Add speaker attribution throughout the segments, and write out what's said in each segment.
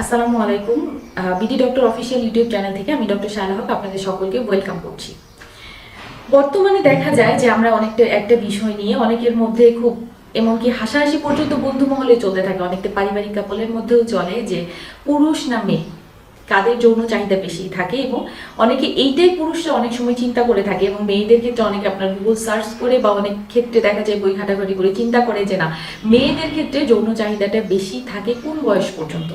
Speaker 1: আসসালামু আলাইকুম। BD doctor official YouTube channel থেকে আমি ডক্টর শায়লা হক আপনাদের সকলকে ওয়েলকাম করছি। বর্তমানে দেখা যায় যে আমরা অনেকটা একটা বিষয় নিয়ে অনেকের মধ্যে খুব এমনকি হাসাহাসি পর্যন্ত বন্ধু মহলে চলতে থাকে। অনেকটা পারিবারিক কাপলের মধ্যেও চলে যে পুরুষ না মেয়ে, কাদের যৌন চাহিদা বেশি থাকে এবং অনেকে এইটাই পুরুষরা অনেক সময় চিন্তা করে থাকে এবং মেয়েদের ক্ষেত্রে অনেকে আপনার গুগল সার্চ করে বা অনেক ক্ষেত্রে দেখা যায় বই ঘাটাঘাটি করে চিন্তা করে যে না, মেয়েদের ক্ষেত্রে যৌন চাহিদাটা বেশি থাকে কোন বয়স পর্যন্ত?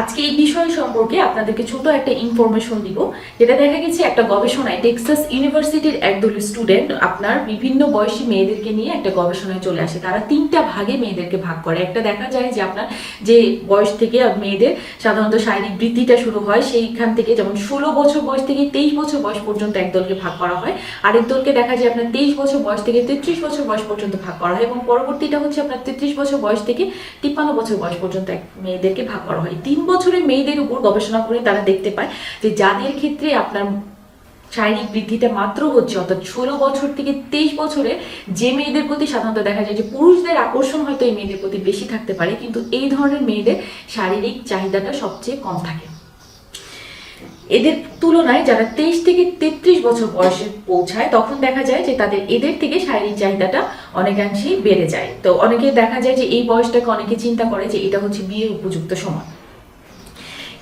Speaker 1: আজকে এই বিষয় সম্পর্কে আপনাদেরকে ছোট একটা ইনফরমেশন দিব, যেটা দেখা গেছে একটা গবেষণায় টেক্সাস ইউনিভার্সিটির একদল স্টুডেন্ট আপনার বিভিন্ন বয়সী মেয়েদেরকে নিয়ে একটা গবেষণায় চলে আসে। তারা তিনটা ভাগে মেয়েদেরকে ভাগ করে। একটা দেখা যায় যে আপনার যে বয়স থেকে মেয়েদের সাধারণত শারীরিক বৃদ্ধিটা শুরু হয়, সেইখান থেকে যেমন ষোলো বছর বয়স থেকে তেইশ বছর বয়স পর্যন্ত একদলকে ভাগ করা হয়। আরেক দলকে দেখা যায় আপনার তেইশ বছর বয়স থেকে তেত্রিশ বছর বয়স পর্যন্ত ভাগ করা হয় এবং পরবর্তীটা হচ্ছে আপনার তেত্রিশ বছর বয়স থেকে তিপ্পান্ন বছর বয়স পর্যন্ত এক মেয়েদেরকে ভাগ করা হয়। তিন বছরের মেয়েদের উপর গবেষণা করে তারা দেখতে পায় যে যাদের ক্ষেত্রে আপনার শারীরিক বৃদ্ধিটা মাত্র হচ্ছে, অর্থাৎ ষোলো বছর থেকে তেইশ বছরে যে মেয়েদের প্রতি সাধারণত দেখা যায় যে পুরুষদের আকর্ষণ হয়তো এই মেয়েদের প্রতি বেশি থাকতে পারে, কিন্তু এই ধরনের মেয়েদের শারীরিক চাহিদাটা সবচেয়ে কম থাকে। এদের তুলনায় যারা তেইশ থেকে তেত্রিশ বছর বয়সে পৌঁছায়, তখন দেখা যায় যে তাদের, এদের থেকে শারীরিক চাহিদাটা অনেকাংশেই বেড়ে যায়। তো অনেকে দেখা যায় যে এই বয়সটাকে অনেকে চিন্তা করে যে এটা হচ্ছে বিয়ের উপযুক্ত সময়।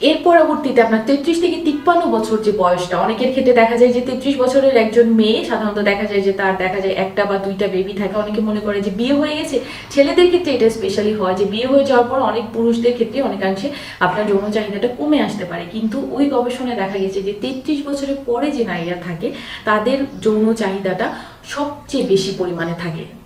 Speaker 1: এর পরবর্তীতে আপনার তেত্রিশ থেকে তিপ্পান্ন বছর যে বয়সটা, অনেকের ক্ষেত্রে দেখা যায় যে তেত্রিশ বছরের একজন মেয়ে, সাধারণত দেখা যায় যে তার দেখা যায় একটা বা দুইটা বেবি থাকে। অনেকে মনে করে যে বিয়ে হয়ে গেছে, ছেলেদের ক্ষেত্রে এটা স্পেশালি হয় যে বিয়ে হয়ে যাওয়ার পর অনেক পুরুষদের ক্ষেত্রে অনেকাংশে আপনার যৌন চাহিদাটা কমে আসতে পারে। কিন্তু ওই গবেষণায় দেখা গেছে যে তেত্রিশ বছরের পরে যে নারীরা থাকে, তাদের যৌন চাহিদাটা সবচেয়ে বেশি পরিমাণে থাকে।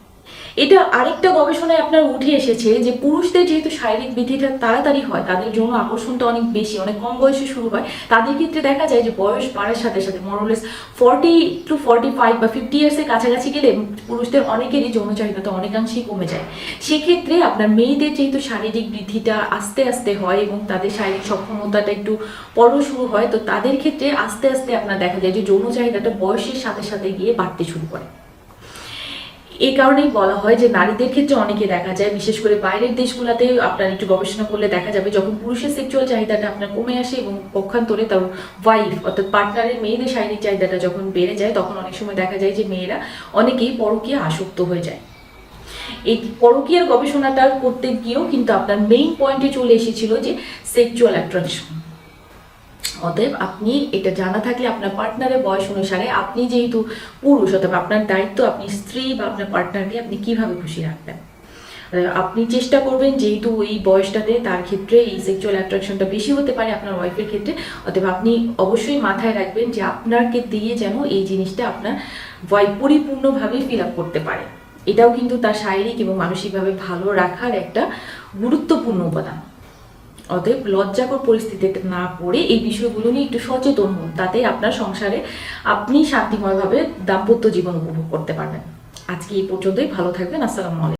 Speaker 1: এটা আরেকটা গবেষণায় আপনার উঠে এসেছে যে পুরুষদের যেহেতু শারীরিক বৃদ্ধিটা তাড়াতাড়ি হয়, তাদের যৌন আকর্ষণটা অনেক বেশি, অনেক কম বয়সে শুরু হয়, তাদের ক্ষেত্রে দেখা যায় যে বয়স বাড়ার সাথে সাথে more or less forty two forty five বা ফিফটি ইয়ার্সের কাছাকাছি গেলে পুরুষদের অনেকেরই যৌন চাহিদাটা অনেকাংশেই কমে যায়। সেক্ষেত্রে আপনার মেয়েদের যেহেতু শারীরিক বৃদ্ধিটা আস্তে আস্তে হয় এবং তাদের শারীরিক সক্ষমতাটা একটু পর শুরু হয়, তো তাদের ক্ষেত্রে আস্তে আস্তে আপনার দেখা যায় যে যৌন চাহিদাটা বয়সের সাথে সাথে গিয়ে বাড়তে শুরু করে। এই কারণেই বলা হয় যে নারীদের ক্ষেত্রে অনেকে দেখা যায়, বিশেষ করে বাইরের দেশগুলোতে আপনার একটু গবেষণা করলে দেখা যাবে যখন পুরুষের সেক্সুয়াল চাহিদাটা আপনার কমে আসে এবং পক্ষান্তরে তার ওয়াইফ অর্থাৎ পার্টনারের মেয়েদের শারীরিক চাহিদাটা যখন বেড়ে যায়, তখন অনেক সময় দেখা যায় যে মেয়েরা অনেকেই পরকীয়া আসক্ত হয়ে যায়। এই পরকীয়ার গবেষণাটা করতে গিয়েও কিন্তু আপনার মেইন পয়েন্টে চলে এসেছিল যে সেক্সুয়াল অ্যাট্রাকশন অতএব আপনি এটা জানা থাকলে আপনার পার্টনারের বয়স অনুসারে আপনি যেহেতু পুরুষ, অতএব আপনার দায়িত্ব আপনি স্ত্রী বা আপনার পার্টনারকে আপনি কীভাবে খুশি রাখবেন? আপনি চেষ্টা করবেন যেহেতু এই বয়সটাতে তার ক্ষেত্রে এই সেক্সুয়াল অ্যাট্রাকশনটা বেশি হতে পারে আপনার ওয়াইফের ক্ষেত্রে, অতএব আপনি অবশ্যই মাথায় রাখবেন যে আপনাকে দিয়ে যেন এই জিনিসটা আপনার ওয়াইফ পরিপূর্ণভাবে ফিল আপ করতে পারে। এটাও কিন্তু তার শারীরিক এবং মানসিকভাবে ভালো রাখার একটা গুরুত্বপূর্ণ উপাদান। অতএব লজ্জাকর পরিস্থিতিতে না পড়ে এই বিষয়গুলো নিয়ে একটু সচেতন হন তাতে আপনার সংসারে আপনি শান্তিময়ভাবে দাম্পত্য জীবন উপভোগ করতে পারবেন। আজকে এই পর্যন্তই, ভালো থাকবেন, আসসালামু আলাইকুম।